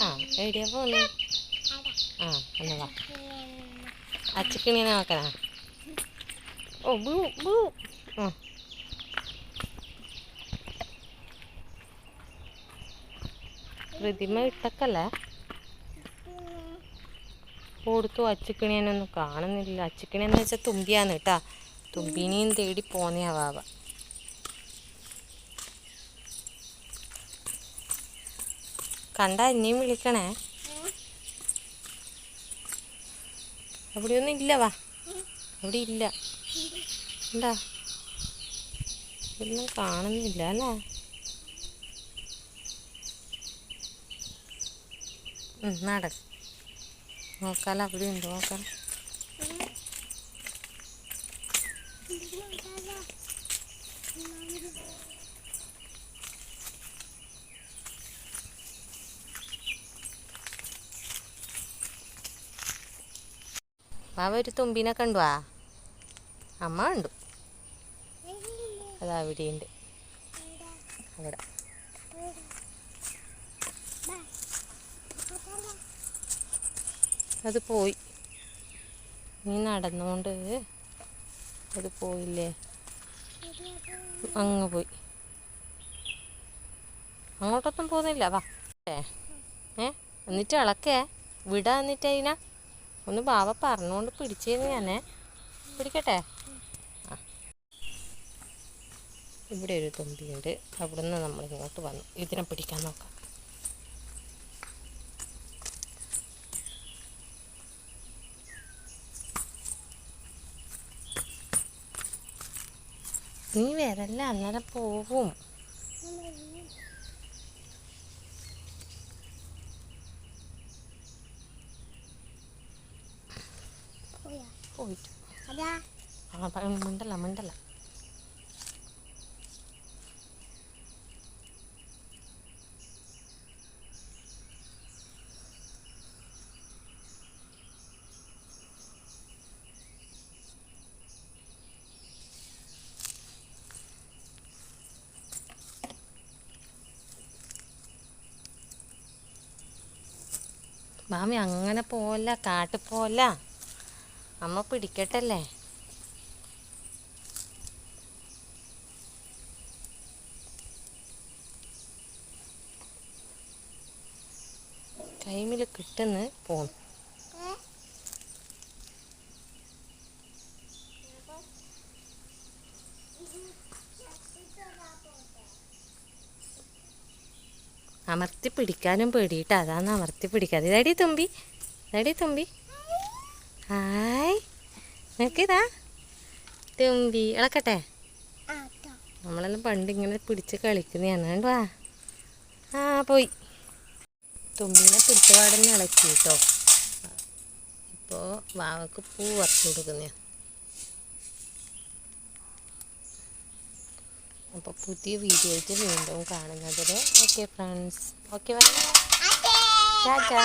ആ ആ ഓ ബൂ ബൂ. പ്രതിമ ഇട്ടക്കല്ലേ? കൊടുത്തു അച്ചുക്കിണിയനൊന്നും കാണുന്നില്ല. അച്ചിക്കിണിയെന്ന് വെച്ചാൽ തുമ്പിയാന്ന് കേട്ടാ. തുമ്പിനെയും തേടി പോന്നെയാ വാവ. കണ്ട എന്നെയും വിളിക്കണേ. അവിടെയൊന്നും ഇല്ല വാ. അവിടെ ഇല്ല. എന്താ ഒന്നും കാണുന്നില്ല അല്ലേ? നട നോക്കാലോ അവിടെ ഉണ്ട് നോക്കാം. മാവ ഒരു തുമ്പിനെ കണ്ടുവാ അമ്മ കണ്ടു. അതാ അവിടെ ഉണ്ട് അവിടെ. അത് പോയി. നീ നടന്നുകൊണ്ട് അത് പോയില്ലേ? അങ്ങ് പോയി. അങ്ങോട്ടൊന്നും പോകുന്നില്ല വാ. ഏ? എന്നിട്ട് ഇളക്കേ വിടാ എന്നിട്ട് അതിനാ ഒന്ന് ബാബ പറഞ്ഞുകൊണ്ട് പിടിച്ചേന്ന് ഞാനേ. പിടിക്കട്ടെ? ഇവിടെ ഒരു തുമ്പിയുണ്ട്. അവിടുന്ന് നമ്മൾ ഇങ്ങോട്ട് വന്നു. ഇതിനെ പിടിക്കാൻ നോക്കാം. നീ വരല്ല അന്നേരം പോവും. പോയിട്ട്. ആ മിണ്ടല്ല മിണ്ടല്ല. മാമി അങ്ങനെ പോവല്ല കാട്ടിൽ പോവല്ല. അമ്മ പിടിക്കട്ടല്ലേ? ടൈമിൽ കിട്ടുന്ന പോന്നു അമർത്തി പിടിക്കാനും പേടിയിട്ട്. അതാണ് അമർത്തി പിടിക്കാതെ. ഇതടി തുമ്പി. ഇതടി തുമ്പി. ഹായ്. നോക്കിതാ തുമ്പി ഇളക്കട്ടെ? നമ്മളെല്ലാം പണ്ട് ഇങ്ങനെ പിടിച്ച് കളിക്കുന്നതാണ്. കണ്ടു? വാ ആ പോയി. തുമ്പിനെ പിടിച്ച പാടന്നെ ഇളക്കി കേട്ടോ ഇപ്പോൾ വാവക്ക് പൂ വറുത്ത് കൊടുക്കുന്ന അപ്പോൾ പുതിയ വീഡിയോ ആയിട്ട് വീണ്ടും കാണുന്നതിന് ഓക്കെ ഫ്രണ്ട്സ്. ഓക്കെ. ടാറ്റാ.